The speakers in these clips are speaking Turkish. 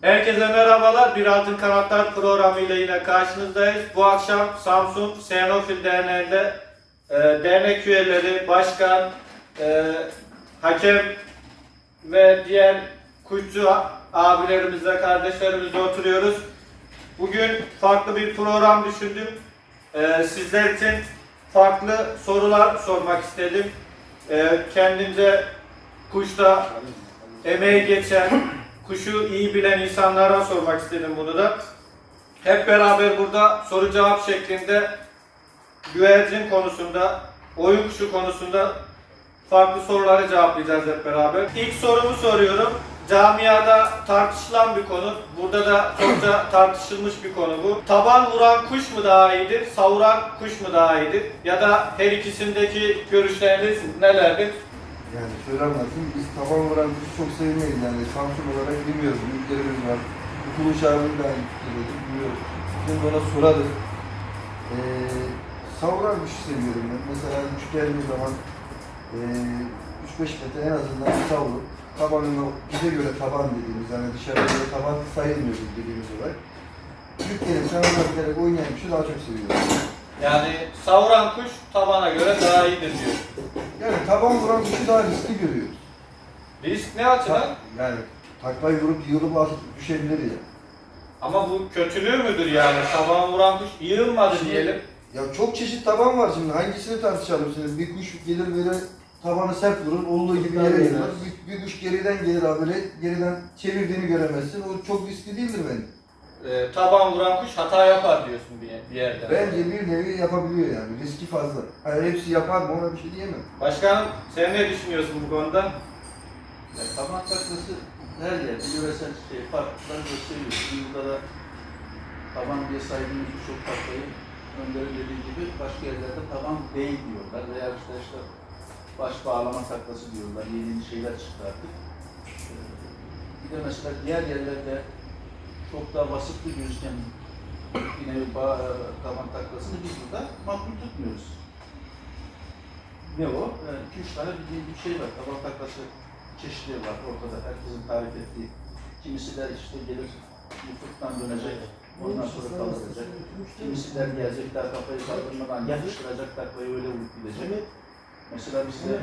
Herkese merhabalar. Bir Altın Kanatlar programı ile yine karşınızdayız. Bu akşam Samsun Senofil Derneği'nde e, dernek üyeleri, başkan, e, hakem ve diğer kuşçu abilerimizle, kardeşlerimizle oturuyoruz. Bugün farklı bir program düşündüm. E, sizler için farklı sorular sormak istedim. E, kendimce kuşta emeği geçen, kuşu iyi bilen insanlara sormak istedim bunu da. Hep beraber burada soru cevap şeklinde güvercin konusunda, oyun kuşu konusunda farklı soruları cevaplayacağız hep beraber. İlk sorumu soruyorum. Camiada tartışılan bir konu. Burada da çokça tartışılmış bir konu bu. Taban vuran kuş mu daha iyidir, savuran kuş mu daha iyidir? Ya da her ikisindeki görüşleriniz nelerdir? Yani anlatayım, biz taban vuran kuşu çok sevmeyiz yani Samsun olarak bilmiyoruz, büyüklerimiz var. Kutuluş abim de aynı fikirdedir, bilmiyoruz. Şimdi ona sorarız. Ee, savuran kuşu seviyorum ben. Mesela kuş geldiği zaman ee, 3-5 metre en azından savurup tabanını bize göre taban dediğimiz yani dışarıda göre taban sayılmıyor dediğimiz olarak. Büyük gelip sana oynayan kuşu daha çok seviyorum. Yani savuran kuş tabana göre daha iyidir diyor. Yani taban vuran kuşu daha riskli görüyoruz. Risk ne açıdan? Ta- yani taklayı vurup yığılıp atıp düşebilir ya. Ama bu kötülüğü müdür yani? Taban vuran kuş yığılmadı diyelim. Ya çok çeşit taban var şimdi. Hangisini tartışalım şimdi? Bir kuş gelir böyle tabanı sert vurur, olduğu gibi yere gelir. evet. Bir, bir kuş geriden gelir abi böyle geriden çevirdiğini göremezsin. O çok riskli değildir bence. Ee, taban vuran kuş hata yapar diyorsun bir, bir yerde. Bence bir nevi yapabiliyor yani. Riski fazla. Hayır hepsi yapar mı ona bir şey diyemem. Başkanım sen ne düşünüyorsun bu konuda? Ya, taban taklası her yerde yöresel şey, farklılıklar gösteriyor. Şimdi burada da taban diye saydığımız birçok taklayı Önder'in dediği gibi başka yerlerde taban değil diyorlar veya işte, işte baş bağlama taklası diyorlar. Yeni şeyler çıktı artık. Ee, Bir de mesela diğer yerlerde çok daha vasıflı gözüken yine bağ, taban taklasını biz burada makbul tutmuyoruz. Ne o? Yani iki üç tane bildiğim bir şey var. Taban taklası çeşitleri var ortada. Herkesin tarif ettiği. Kimisi der işte gelir yufuktan dönecek. Ondan sonra kaldıracak. Kimisi der gelecek daha kafayı kaldırmadan yapıştıracak taklayı öyle vurup gidecek. Mesela bizde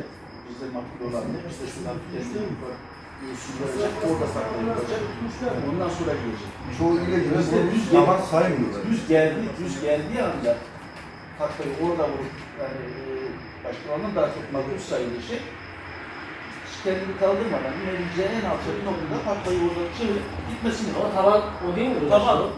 bizde makbul olan ne? Bizde şuradan kendi verecek, orada taklayı vuracak. Ondan sonra gelecek. Çoğu ile bu düz taban saymıyorlar. Düz geldi, düz geldiği anda taklayı orada vurup yani e, başkalarının daha çok makbul sayıldığı şey kendini kaldırmadan inebileceği en alçak noktada taklayı orada çevirip gitmesini Ama taban o değil mi? Tamam.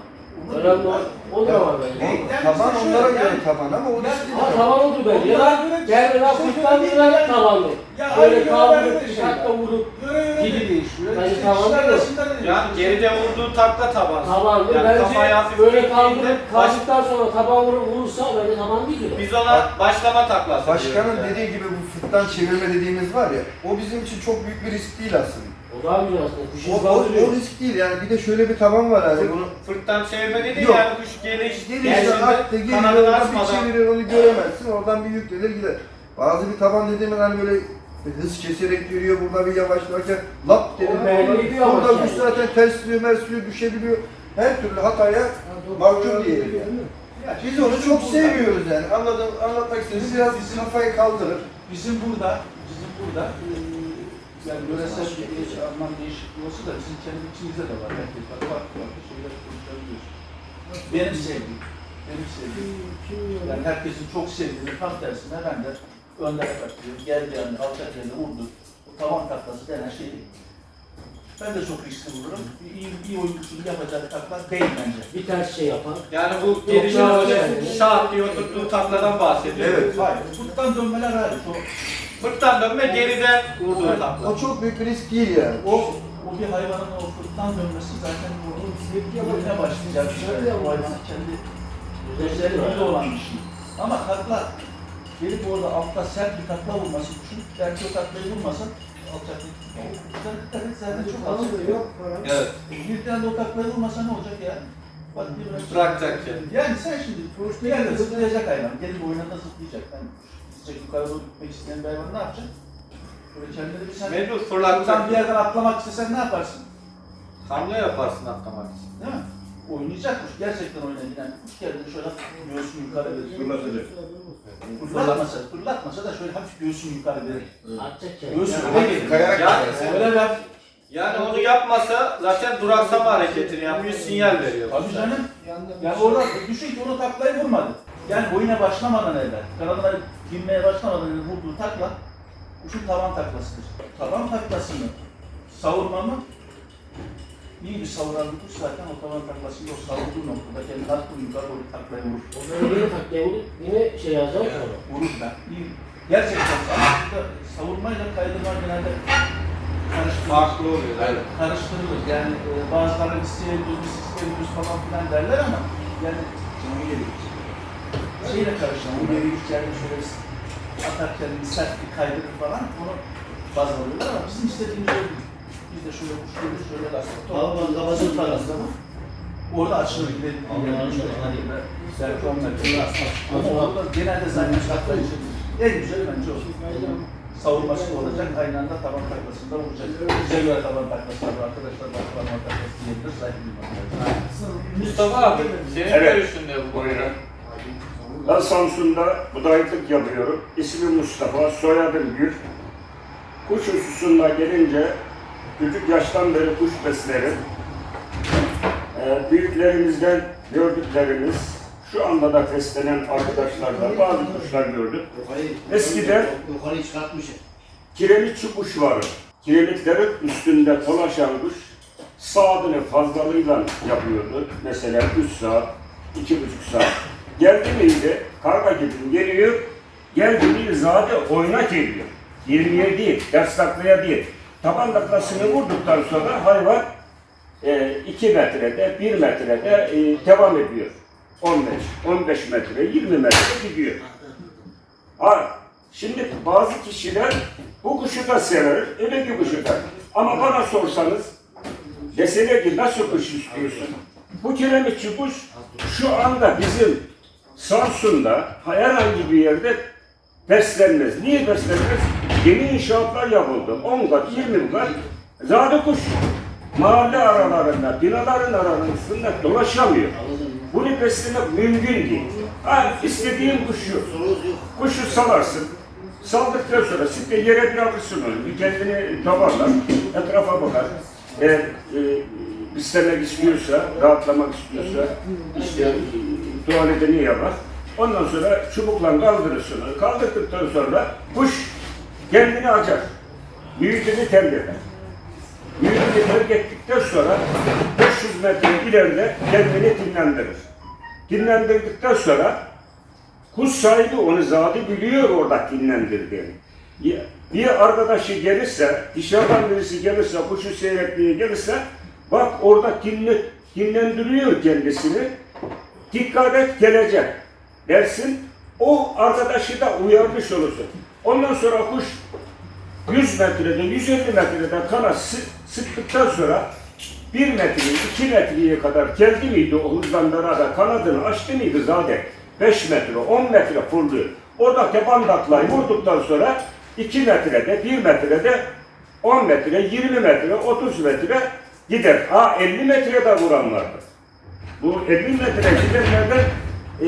Önemli o, o da var bence. Taban onlara göre taban ama o Ama de. taban odur bence. Ya da gelmeden kurttan bir tabanlı. Ya Böyle aynı kaldırıp yöreler şey vurup Yöre yöre Gibi de değişiyor. Bence tamam kişiler değil mi? arasında da. Yani geride vurduğu takla taban. tabanlı. Yani bence böyle kaldırıp baş- kaldıktan sonra taban vurup vurursa bence taban değildir. Biz ona başlama taklası Başkanın yani. dediği gibi bu fırttan çevirme dediğimiz var ya, o bizim için çok büyük bir risk değil aslında. O daha güzel aslında. O, o, o risk değil yani bir de şöyle bir taban var yani bunu Fırttan çevirme dedi Yok. yani kuş geliş, gelişinde attı geliyor bir çevirir onu göremezsin oradan bir yüklenir gider. Bazı bir taban dediğimiz hani böyle hız keserek geliyor burada bir yavaşlarken lap O dedi. belli ediyor ama Burada kuş zaten tersliyor mersliyor düşebiliyor. Her türlü hataya mahkum diyelim yani. Ya Biz onu bizim çok seviyoruz yani. Anladım, anlatmak istediğim biraz kafayı kaldırır. Bizim burada, bizim burada eee, yani yöresel bir anlam değişikliği olsa da bizim kendi içimizde de var. Herkes var. Farklı farklı şeyler konuşabiliyoruz. Benim sevdiğim, benim sevdiğim. Yani herkesin çok sevdiği tam tersine ben de önlere katılıyorum. Geldi yani alçak yerine vurdu. O tavan taklası denen şey değil. Ben de çok riskli vururum. Bir iyi, iyi oyuncusunun yapacağı takla değil bence. Bir ters şey yapan. Yani bu gelişin öyle. şart diye oturttuğu takladan bahsediyor. Evet. Hayır, buradan dönmeler hariç. O, Fırttan dönme geriden vurduğu takla. O çok büyük bir risk değil yani. o, o bir hayvanın o fırttan dönmesi zaten onun yürüme başlayacak. bir şey. O hayvanın kendi özelliği olan bir şey. Ama takla gelip orada altta sert bir takla vurması düşün. Belki o taklayı vurmasın. Alçaklık. Zaten çok alçak. Evet. Bir tane de o taklayı vurmasa ne olacak ya? Bak bir bırak. Bırakacak yani. Yani sen şimdi bir yerde zıplayacak hayvan. Gelip oyununda zıplayacak. Yani gidecek yukarı doğru gitmek isteyen bir hayvan ne yapacak? Böyle kendini bir sen... Mecbur fırlatacak. bir yerden atlamak istesen ne yaparsın? Hamle yaparsın atlamak için. Değil mi? Oynayacak kuş. Gerçekten oynayan kuş geldi şöyle göğsünü yukarı verir. Fırlatacak. Fırlatmasa, fırlatmasa da şöyle hafif göğsünü yukarı verir. Atacak Yani öyle gelir. Kayarak Yani, Öyle hafif. yani onu yapmasa zaten duraksama hareketini yapıyor, sinyal veriyor. Tabii canım. Yani orada düşün ki onu taklayı vurmadı. Yani oyuna başlamadan evvel, kanadına girmeye başlamadan evvel vurduğu takla, kuşun tavan taklasıdır. Tavan taklasını savurmamı iyi bir savuran bir kuş zaten o tavan taklasında o savurduğu noktada kendi attığı yukarı doğru taklayı vurur. Onları yine taklayın. Yine şey yazacağım sonra. Vurur ben. İyi. Gerçekten burada savurmayla kaydırma genelde karıştırılır. Farklı oluyor. Evet, karıştırılır. Yani e, bazıları listeye düz, listeye düz falan filan derler ama yani canı gelir. Şeyle karıştırılır. Bu geri yani şöyle atarken bir sert bir kaydırır falan onu baz alıyorlar ama bizim istediğimiz öyle değil. Biz de şöyle görür, şöyle lastik. Kafasını parası mı? Orada açılır gidelim. Allah'ın 10 metre lastik. Ama orada genelde zaten taklayıcı. En güzel bence o. Savurması da olacak, aynı anda taban taklasında vuracak. Bize göre taban taklası var, arkadaşlar bak taban taklası diyebilir, saygı. Mustafa abi, senin Evet. görüşün ne bu konuda? Ben Samsun'da budaylık yapıyorum. İsmim Mustafa, soyadım Gül. Kuş hususuna gelince küçük yaştan beri kuş beslerim. Ee, büyüklerimizden gördüklerimiz, şu anda da beslenen arkadaşlardan bazı kuşlar gördük. Eskiden yukarı çıkartmış. Kiremitçi kuş vardı. Kiremitlerin üstünde dolaşan kuş saatini fazlalığıyla yapıyordu. Mesela 3 saat, 2,5 saat. Geldi miydi karga gibi geliyor, geldi mi zade oynak ediyor. 20'ye değil, ders taklaya değil. Taban taklasını vurduktan sonra hayvan 2 metrede, 1 metrede e, devam ediyor. 15, 15 metre, 20 metre gidiyor. Ha, şimdi bazı kişiler bu kuşu da sever, öteki kuşu da. Ama bana sorsanız, deseler ki nasıl kuş istiyorsun? Bu kiremitçi kuş şu anda bizim Samsun'da herhangi bir yerde beslenmez. Niye beslenmez? Yeni inşaatlar yapıldı. 10 kat, 20 kat. Zaten kuş mahalle aralarında, binaların arasında dolaşamıyor. Bunu beslemek mümkün değil. Ha, istediğin kuşu, kuşu salarsın. Saldıktan sonra sitte yere bırakırsın onu. Kendini toparlar, etrafa bakar. Eğer e, istemek istiyorsa, rahatlamak istiyorsa, işte e, tuvaletini yapar. Ondan sonra çubukla kaldırırsın onu. Kaldırdıktan sonra kuş kendini açar. Büyüdüğünü terk eder. Büyüdüğünü terk ettikten sonra 500 metre ileride kendini dinlendirir. Dinlendirdikten sonra kuş sahibi onu zaten biliyor orada dinlendirdiğini. Bir arkadaşı gelirse, dışarıdan birisi gelirse, kuşu seyretmeye gelirse, bak orada dinle, dinlendiriyor kendisini. Dikkat et gelecek dersin. O arkadaşı da uyarmış olursun. Ondan sonra kuş 100 metrede, 150 metrede kana sı- sıktıktan sonra 1 metre, 2 metreye kadar geldi miydi o hızlandıra da kanadını açtı mıydı zaten 5 metre, 10 metre fırlıyor. Orada teban taklayı vurduktan sonra 2 metrede, 1 metrede, 10 metre, 20 metre, 30 metre gider. Ha 50 metrede vuran vardı. Bu 50 metre gidenlerden e,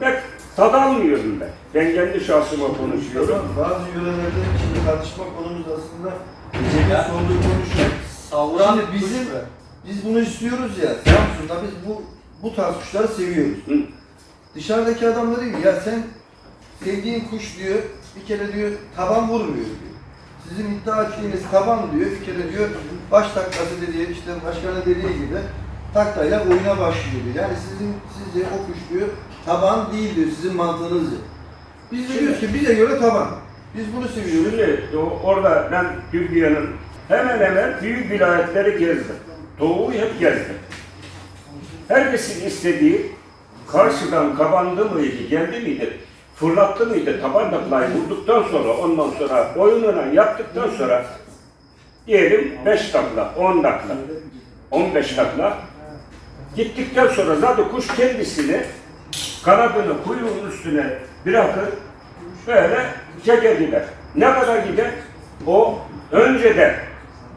ben tad almıyorum ben. Ben kendi şahsıma konuşuyorum. Bazı yörelerde şimdi tartışma konumuz aslında Cem'in sorduğu konu şu. Savuran Şimdi bizim biz bunu istiyoruz ya Samsun'da biz bu bu tarz kuşları seviyoruz. Hı. Dışarıdaki adam da diyor ki, ya sen sevdiğin kuş diyor bir kere diyor taban vurmuyor diyor. Sizin iddia ettiğiniz taban diyor bir kere diyor baş taklası dediği işte başkanın dediği gibi taklayla oyuna başlıyor diyor. Yani sizin sizce o kuş diyor taban değil diyor sizin mantığınızca. Biz de diyoruz ki bize göre taban. Biz bunu seviyoruz. Şimdi o- orada ben Türkiye'nin hemen hemen büyük vilayetleri gezdim. Doğu'yu hep gezdim. Herkesin istediği karşıdan kabandı mıydı, geldi miydi, fırlattı mıydı, taban taklayı vurduktan sonra ondan sonra oyununa yaptıktan sonra diyelim 5 takla, 10 takla, 15 takla gittikten sonra zaten kuş kendisini kanadını kuyruğun üstüne bırakır böyle çeker gider. Ne kadar gider? O önceden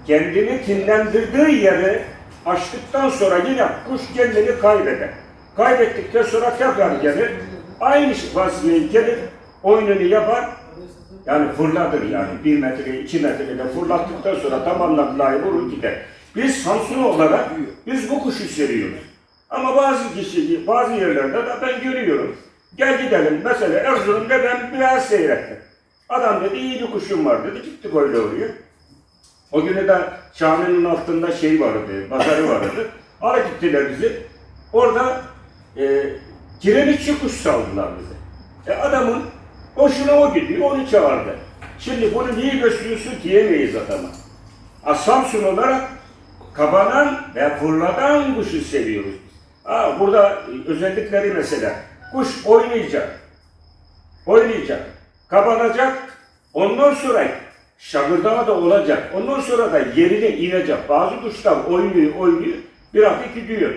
kendini kinlendirdiği yeri açtıktan sonra yine kuş kendini kaybeder. Kaybettikten sonra tekrar gelir. Aynı vaziyeye gelir, oyununu yapar. Yani fırladır yani. Bir metre, iki metrede fırlattıktan sonra tamamladılar vurur gider. Biz Samsun olarak biz bu kuşu seviyoruz. Ama bazı kişi, bazı yerlerde de ben görüyorum. Gel gidelim. Mesela Erzurum'da ben biraz seyrettim. Adam dedi iyi bir kuşum var dedi. Gittik öyle oraya. O günü de caminin altında şey vardı, pazarı vardı. Ara gittiler bizi. Orada e, kiremitçi kuş saldılar bize. E, adamın hoşuna o gidiyor, onu çağırdı. Şimdi bunu niye gösteriyorsun diyemeyiz adama. A, Samsun olarak kabanan ve fırladan kuşu seviyoruz. Burada özellikleri mesela. Kuş oynayacak. Oynayacak. Kabanacak. Ondan sonra şagırdağı da olacak. Ondan sonra da yerine inecek. Bazı kuşlar oynuyor, oynuyor. Bir hafif gidiyor.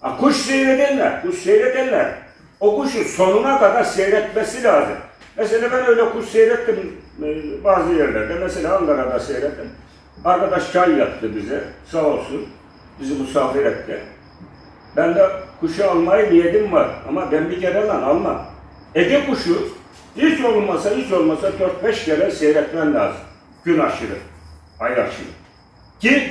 Ha, kuş seyredenler, kuş seyredenler o kuşu sonuna kadar seyretmesi lazım. Mesela ben öyle kuş seyrettim e, bazı yerlerde. Mesela Ankara'da seyrettim. Arkadaş çay yaptı bize. Sağ olsun. Bizi misafir etti. Ben de kuşu almayı niyetim var. Ama ben bir kere lan almam. Ege kuşu hiç olmasa hiç olmasa 4-5 kere seyretmen lazım. Gün aşırı. Ay aşırı. Ki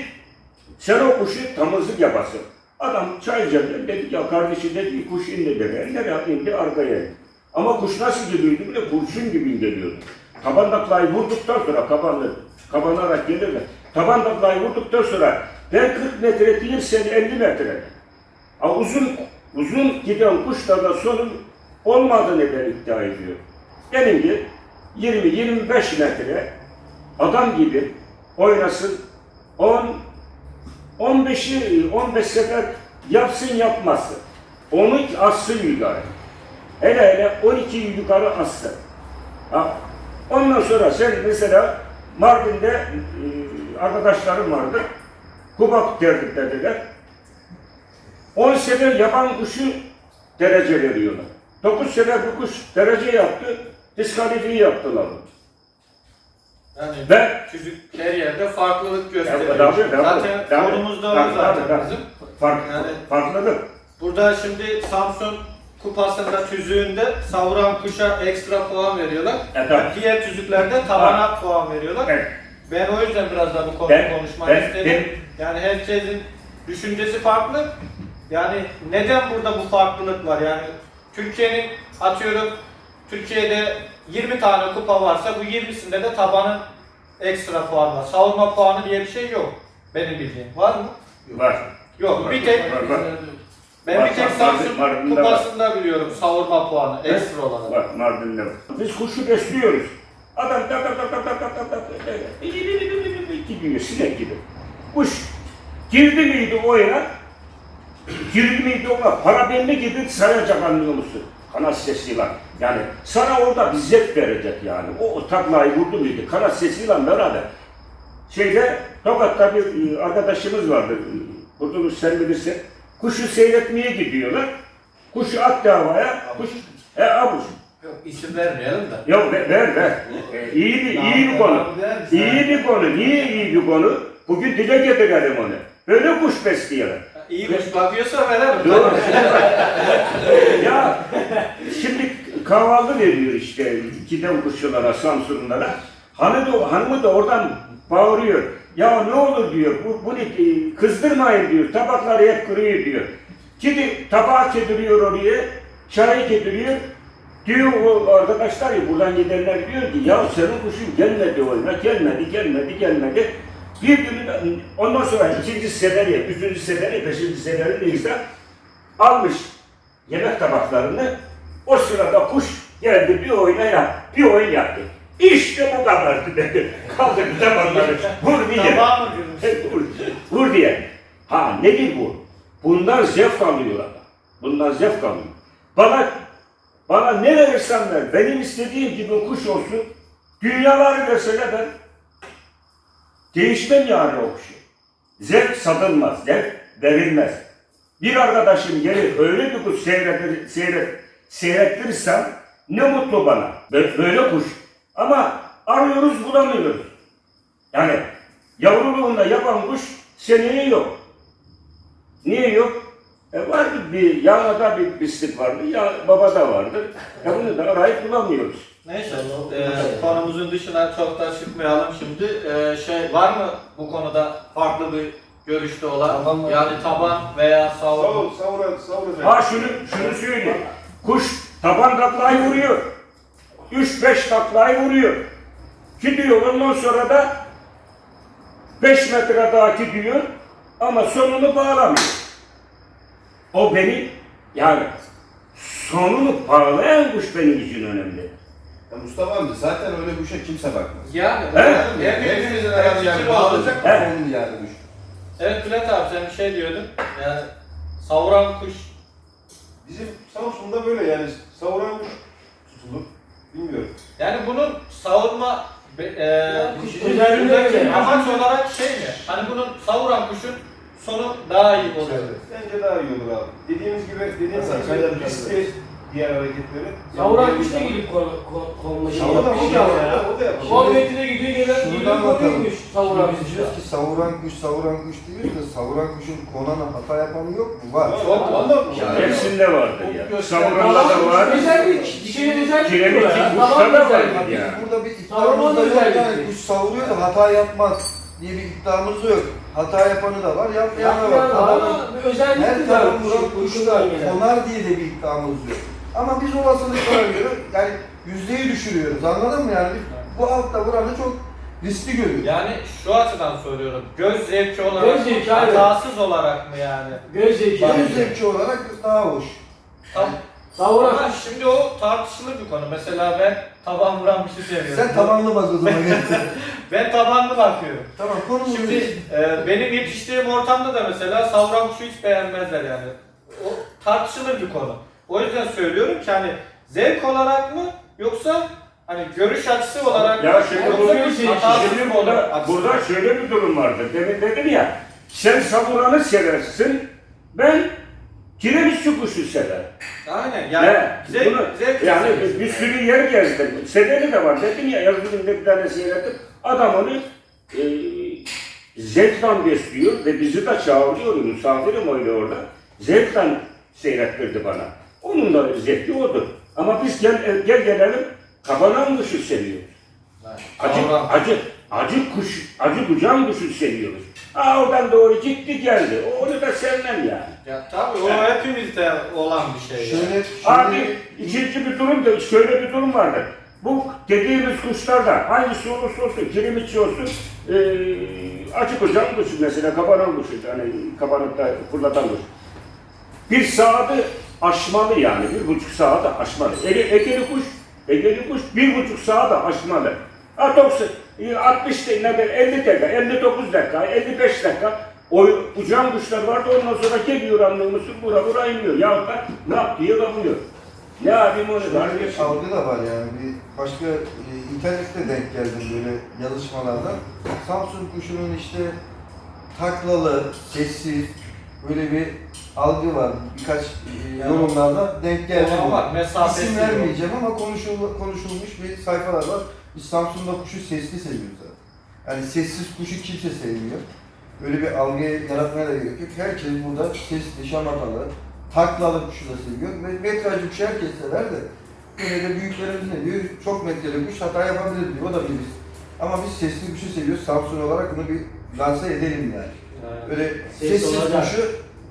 sen o kuşu tamızlık yapasın. Adam çay içerken dedi ya kardeşi dedi kuş indi dedi. Nereye indi arkaya. Ama kuş nasıl gidiyordu bile kurşun gibi geliyordu. Taban taklayı vurduktan sonra kabanı, kabanarak gelirler. Taban taklayı vurduktan sonra ben 40 metre değil sen 50 metre. Ha, uzun uzun giden kuşlarda sorun olmadığını ben iddia ediyorum. Benim ki 20-25 metre adam gibi oynasın 10 15'i 15 sefer yapsın yapmasın. Onu assın yukarı. Hele hele 12 yukarı assın. Ha, ondan sonra sen mesela Mardin'de e, arkadaşlarım vardı. Kubak derdik dediler. 10 sefer yaban kuşu derece veriyorlar. 9 sefer bu kuş derece yaptı, diskalifiye yaptılar. Yani Ve çocuk her yerde farklılık gösteriyor. Ya, tabii, tabii, zaten tabii. konumuz da o zaten tabii, bizim. fark, Yani- farklılık. Burada şimdi Samsun kupasında tüzüğünde savuran kuşa ekstra puan veriyorlar. Evet. Diğer tüzüklerde tabana puan veriyorlar. Evet. Ben o yüzden biraz da bu konuyu Ben- konuşmak ben- istedim. Yani herkesin düşüncesi farklı. Yani neden burada bu farklılık var? Yani Türkiye'nin atıyorum Türkiye'de 20 tane kupa varsa bu 20'sinde de tabanın ekstra puan var. Savunma puanı diye bir şey yok. Benim bildiğim. Var mı? Var. Yok. Var, Bir tek var, var. ben Var, bir tek var, Samsun var, var, var. kupasında biliyorum savunma puanı ekstra olarak. Var, Mardin'de var. Biz kuşu besliyoruz. Adam tak tak tak tak tak tak tak tak gidiyor sinek gibi. Kuş girdi miydi oyuna, girdi miydi ona para belli gibi sayacak anlıyor musun? Kanat sesiyle. Yani sana orada bir zevk verecek yani. O, taklayı vurdu muydu kanat sesiyle beraber. Şeyde Tokat'ta bir e, arkadaşımız vardı. Burada sen bilirsin. Kuşu seyretmeye gidiyorlar. Kuşu attı havaya. Kuş, e abuş. Yok isim vermeyelim de. Yok ver ver. ver. E, iyi bir iyi bir konu. İyi bir konu. Niye iyi bir konu? Bugün dile getirelim onu. Böyle kuş besleyelim. İyi kuş bakıyorsa verelim. Doğru. ya şimdi kahvaltı veriyor işte giden kuşçulara, Samsunlulara. Hanı da, hanımı da oradan bağırıyor. Ya ne olur diyor, bu, bunu kızdırmayın diyor, tabakları hep kırıyor diyor. Gidi tabağı kediriyor oraya, çayı kediriyor. Diyor o arkadaşlar ya buradan gidenler diyor ki ya senin kuşun gelmedi oyuna, gelmedi, gelmedi, gelmedi. Bir gün ondan sonra ikinci seferi, üçüncü seferi, beşinci seferi neyse almış yemek tabaklarını. O sırada kuş geldi bir oyuna yap, bir oyun yaptı. İşte bu kadardı dedi. Kaldırdı tabakları. Vur diye. Vur, vur diye. Ha nedir bu? Bundan zevk alıyor adam. Bundan zevk alıyor. Bana bana ne verirsen ver, benim istediğim gibi kuş olsun, dünyaları verseler ben değişmem yani o kuşu. Zevk satılmaz, zevk verilmez. Bir arkadaşım gelir öyle bir kuş seyretir, seyret, seyrettirirsem ne mutlu bana. Böyle, kuş. Ama arıyoruz bulamıyoruz. Yani Yavruluğunda yapan kuş seneye yok. Niye yok? E vardı bir, yanada bir pislik vardı, ya babada vardı. E bunu da arayıp bulamıyoruz. Neyse, e, konumuzun dışına çok da çıkmayalım şimdi. E, şey var mı bu konuda farklı bir görüşte olan? Taban var. yani taban veya savur. Savur, savur, savur. Ha şunu, şunu söyleyeyim. Kuş taban taklayı vuruyor. 3-5 taklayı vuruyor. Gidiyor ondan sonra da 5 metre daha gidiyor ama sonunu bağlamıyor. O beni yani sonunu bağlayan kuş benim için önemli. Ya Mustafa amca zaten öyle kuşa kimse bakmaz. Yani, He? yani Hepimizin herhalde yani bağlayacak He. onun yani kuş. Evet Bülent abi sen bir şey diyordun. Yani savuran kuş. Bizim Samsun'da böyle yani savuran kuş tutulur. Bilmiyorum. Yani bunun savurma be- e, kuş şey- özelliği buradaki öyle. amaç olarak şey mi? Hani bunun savuran kuşun sonu daha iyi oluyor. Bence daha iyi olur abi. Dediğimiz gibi, dediğimiz gibi de riskli diğer hareketleri. Savuran kuş da gidip kol, kol, koluna O da, o da, o da, o da. 10 metre gidiyor gelen Şuradan gidiyor bakalım. konuyormuş savuran Şimdi kuş. biz diyoruz ki savuran kuş, savuran kuş diyoruz da savuran kuşun konana hata yapanı yok mu? Var. Çok var. Yani- Hepsinde vardır ya. Savuranda da var. Özellik, dişinin özellik Kiremit diyor ya. kuşta Tamam da var. özellik. Ya. burada bir iddiamız da yok özellikle. yani kuş savuruyor da hata yapmaz diye bir iddiamız da yok. Hata yapanı da var, yapmayanı da var. Yapmayan var ama bir özellik Her tarafı kuşun, vuran kuş kuşundan da gelen. konar diye de bir iddiamız yok. Ama biz olasılıklara göre yani yüzdeyi düşürüyoruz anladın mı yani? Biz bu altta vuranı çok riskli görüyoruz. Yani şu açıdan soruyorum. Göz zevki olarak Göz zevki, aynen. hatasız olarak mı yani? Göz zevki. Göz zevki olarak daha hoş. Tam Savuran Ama şimdi o tartışılır bir konu. Mesela ben taban vuran bir şey seviyorum. Sen tabanlı bak o zaman. Ben tabanlı bakıyorum. tamam konumuz Şimdi e, benim yetiştiğim ortamda da mesela savran kuşu hiç beğenmezler yani. O tartışılır bir konu. O yüzden söylüyorum ki hani zevk olarak mı yoksa hani görüş açısı olarak Ya mı şimdi yoksa bu- bir şimdi hatasız Şimdi mı burada, burada şöyle bir durum vardı. Demin dedim ya, sen savuranı seversin, ben kiremitçi kuşu severim. Aynen yani Ne? zevk, Bunu- zevk yani meselesi. bir sürü yer gezdim. Sedeli de var. Dedim ya Erzurum'da bir tane seyrettim. Adam onu e, zevkten besliyor ve bizi de çağırıyor. Misafirim öyle orada. Zevkten seyrettirdi bana. Onun da zevki odur. Ama biz gel, gel gelelim kabanan kuşu seviyoruz. Acı, acı, acı kuş, acı kucağın kuşu seviyoruz. Aa oradan doğru gitti geldi. Onu da sevmem yani. Ya tabii o hepimizde olan bir şey. yani. Şöyle, Abi şöyle ikinci bir durum da şöyle bir durum vardı. Bu dediğimiz kuşlarda hangisi olursa olsun, kirimitçi olsun, eee açık uçan kuşu mesela kabaran kuşu, hani kabanıkta fırlatan kuş. Bir saati aşmalı yani, bir buçuk saati aşmalı. Ege, egeli kuş, egeli kuş bir buçuk saati aşmalı. Ha 90, e, 60 dakika, 50 dakika, 59 dakika, 55 dakika o uçan kuşlar vardı ondan sonra geliyor anlıyormuşsun bura bura iniyor. Ya da ne yap diye kapıyor. Ne yapayım onu da bir algı da var yani bir başka e, internette denk geldim böyle yazışmalarda. Samsun kuşunun işte taklalı, sessiz böyle bir algı var. Birkaç e, yorumlarda denk geldi. Olan var, mesafesi İsim yok. vermeyeceğim ama konuşul, konuşulmuş bir sayfalar var. Biz Samsun'da kuşu sesli seviyoruz zaten. Yani sessiz kuşu kimse sevmiyor. Böyle bir algı yaratmaya da gerek yok. Herkes burada sesli, şamatalı, taklalı kuşu da seviyor. Ve metrajlı kuşu herkes sever de. Yine de büyüklerimiz ne diyor? Çok metreli kuş hata yapabilir diyor. O da risk. Ama biz sesli kuşu seviyoruz. Samsun olarak bunu bir lanse edelim yani. Böyle Ses sessiz olacak. kuşu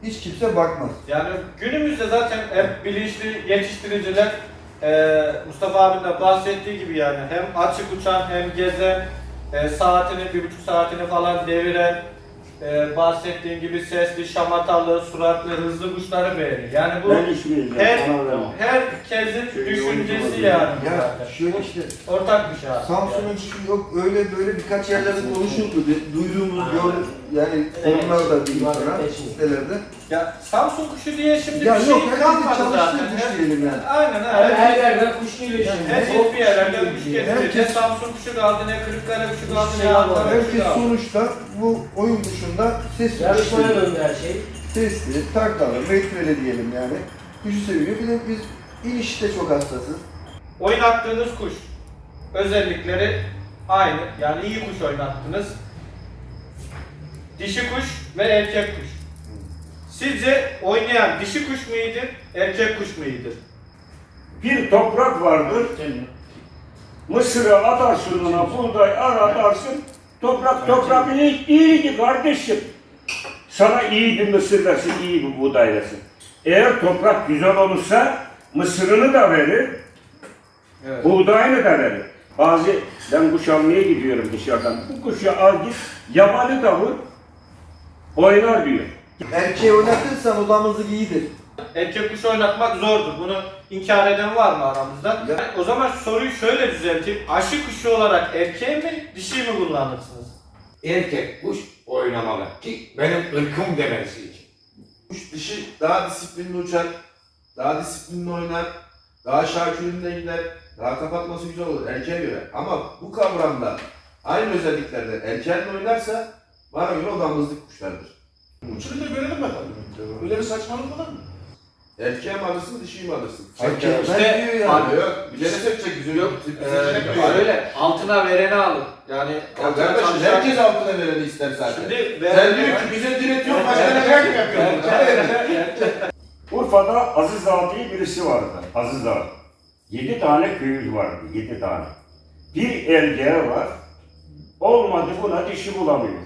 hiç kimse bakmaz. Yani günümüzde zaten hep bilinçli yetiştiriciler e, Mustafa abinin de bahsettiği gibi yani hem açık uçan hem gezen e, saatini bir buçuk saatini falan deviren e, bahsettiğim gibi sesli, şamatalı, suratlı, hızlı kuşları beğenir. Yani bu Ben her herkesin Şöyle düşüncesi oyuncu yani. Ya zaten. şöyle Bu işte ortak bir şey. abi. Samsun'un kuşu yok öyle böyle birkaç yerlerde konuşuldu. Bir Duyduğumuz gör, yani forumlarda diyeyim sana sitelerde. Ya Samsun kuşu diye şimdi Ya bir yok şey kalmadı çalıştığı zaten. kuş diyelim yani. Aynen Her, aynen. her yerden kuş geliyor şimdi. Herkes bir yerlerden kuş. Ne Herkes- Samsun kuşu kaldı, ne Kırıkkale kuşu kaldı, ne Şey Ankara kuşu Herkes kaldı. sonuçta bu oyun dışında sesli Yarışmaya kuşu döndü her şey. Sesli, taklalı, metreli diyelim yani. Kuşu seviyor. Bir de biz inişte çok hassasız. Oynattığınız kuş özellikleri aynı. Yani iyi kuş oynattınız. Dişi kuş ve erkek kuş. Sizce oynayan dişi kuş mu iyidir, erkek kuş mu iyidir? Bir toprak vardır. Mısırı atarsın ona, buğday aradarsın. Toprak toprak iyi, iyiydi kardeşim. Sana iyi bir mısır versin, iyi bir buğday versin. Eğer toprak güzel olursa mısırını da verir, Evet. buğdayını da verir. Bazı, ben kuş almaya gidiyorum dışarıdan. Bu kuşu al git, yabanı da vur, oynar diyor. Erkeği oynatırsan o damızlık iyidir. Erkek kuş oynatmak zordur. Bunu inkar eden var mı aramızda? O zaman soruyu şöyle düzelteyim. Aşı kuşu olarak erkeği mi, dişi mi kullanırsınız? Erkek kuş oynamalı ki benim ırkım demesi için. Kuş dişi daha disiplinli uçar, daha disiplinli oynar, daha şarkülünde gider, daha kapatması güzel olur erkeğe göre. Ama bu kavramda aynı özelliklerde erkeğinle oynarsa bana göre o damızlık kuşlardır. Uçurun da görelim bakalım. Öyle bir saçmalık olur mu? Erkeğe mi alırsın, dişiyi mi alırsın? Erkeğe ben İşte- diyor ya. Abi yok, bir seçecek güzel yok. Ee, öyle altına vereni alın. Yani Ya altına kardeşim çalışan- herkes altına vereni ister zaten. Şimdi Sen diyor ki bize diret yok, başka ne mı yapıyorsun? Urfa'da Aziz Ağa diye birisi vardı. Aziz Ağa. Yedi tane köyü vardı. Yedi tane. Bir erkeği var. Olmadı buna dişi bulamıyor.